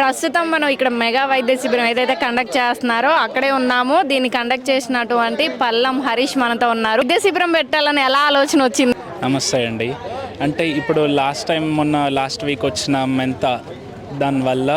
ప్రస్తుతం మనం ఇక్కడ మెగా వైద్య శిబిరం ఏదైతే కండక్ట్ చేస్తున్నారో అక్కడే ఉన్నాము. దీన్ని కండక్ట్ చేసినటువంటి పల్లం హరీష్ మనతో ఉన్నారు. వైద్య శిబిరం పెట్టాలని ఎలా ఆలోచన వచ్చింది? నమస్తే అండి. అంటే ఇప్పుడు లాస్ట్ టైం మొన్న లాస్ట్ వీక్ వచ్చిన మెంత దానివల్ల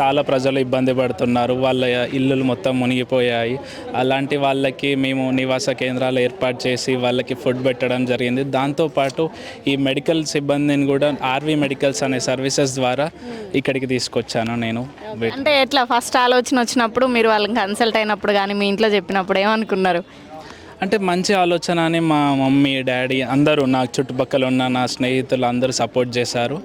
చాలా ప్రజలు ఇబ్బంది పడుతున్నారు. వాళ్ళ ఇల్లులు మొత్తం మునిగిపోయాయి. అలాంటి వాళ్ళకి మేము నివాస కేంద్రాలు ఏర్పాటు చేసి వాళ్ళకి ఫుడ్ పెట్టడం జరిగింది. దాంతోపాటు ఈ మెడికల్ సిబ్బందిని కూడా ఆర్వీ మెడికల్స్ అనే సర్వీసెస్ ద్వారా ఇక్కడికి తీసుకొచ్చాను నేను. అంటే ఎట్లా? ఫస్ట్ ఆలోచన వచ్చినప్పుడు మీరు వాళ్ళని కన్సల్ట్ అయినప్పుడు కానీ మీ ఇంట్లో చెప్పినప్పుడు ఏమనుకున్నారు? అంటే మంచి ఆలోచన అని మా మమ్మీ డాడీ అందరూ నా చుట్టుపక్కల ఉన్న నా స్నేహితులు అందరూ సపోర్ట్ చేశారు.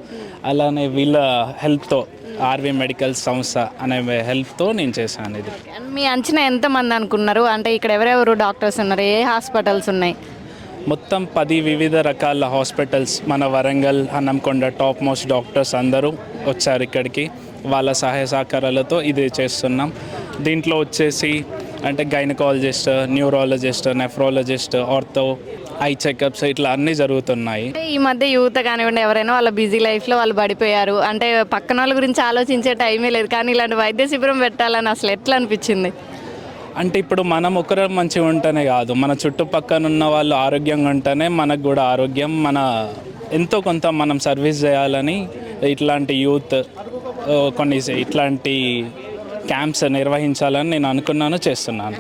అలానే వీళ్ళ హెల్ప్తో ఆర్వీ మెడికల్ సంస్థ అనే హెల్ప్తో నేను చేశాను ఇది. మీ అంచనా ఎంతమంది అనుకున్నారు? అంటే ఇక్కడ ఎవరెవరు డాక్టర్స్ ఉన్నారు? ఏ హాస్పిటల్స్ ఉన్నాయి? మొత్తం పది వివిధ రకాల హాస్పిటల్స్. మన Warangal Hanamkonda top most doctors అందరూ వచ్చారు ఇక్కడికి. వాళ్ళ సహాయ సహకారాలతో ఇది చేస్తున్నాం. దీంట్లో వచ్చేసి అంటే gynaecologist neurologist nephrologist ortho eye checkups ఇట్లా అన్నీ జరుగుతున్నాయి. ఈ మధ్య యువత కానివ్వండి ఎవరైనా వాళ్ళ బిజీ లైఫ్లో వాళ్ళు పడిపోయారు. అంటే పక్కన వాళ్ళ గురించి ఆలోచించే టైమే లేదు. కానీ ఇలాంటి వైద్య శిబిరం పెట్టాలని అసలు ఎట్లా అనిపించింది? అంటే ఇప్పుడు మనం ఒకరు మంచిగా ఉంటేనే కాదు. మన చుట్టుపక్కల ఉన్న వాళ్ళు ఆరోగ్యంగా ఉంటేనే మనకు కూడా ఆరోగ్యం మన ఎంతో కొంత మనం సర్వీస్ చేయాలని ఇట్లాంటి యూత్ కొన్ని ఇట్లాంటి క్యాంప్స్ నిర్వహించాలని నేను అనుకున్నాను చేస్తున్నాను.